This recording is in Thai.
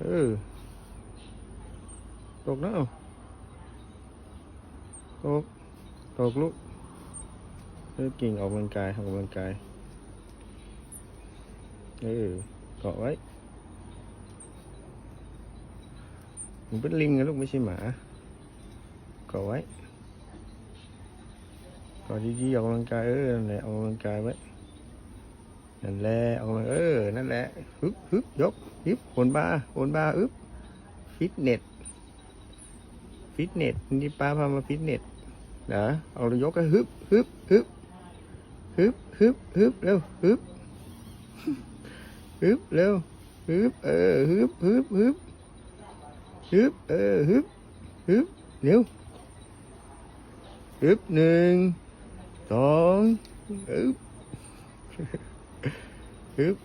เออ ตกนะเอาตก ตกลูกเออกิ่งออกกำลังกายออกกำลังกาย เออ เกาะไว้มันเป็นลิงนะลูกไม่ใช่หมา เกาะไว้เกาะดีๆออกกำลังกายเออเนั่นแหละออกกำลังกายไว้ นั่นแหละออกกำลังเออ นั่นแหละฮึบฮึบยกฮึบโอนบาโอนบาอึบฟิตเนสฟิตเนสนี่ป้าพามาฟิตเนสเหรอเอายกก็ฮึบฮึบฮึบฮึบฮึบฮึบเร็วฮึบฮึบเร็วฮึบเออฮึบฮึบฮึบฮึบเออฮึบฮึบเร็วฮึบหนึ่งสองฮึบ ฮึบ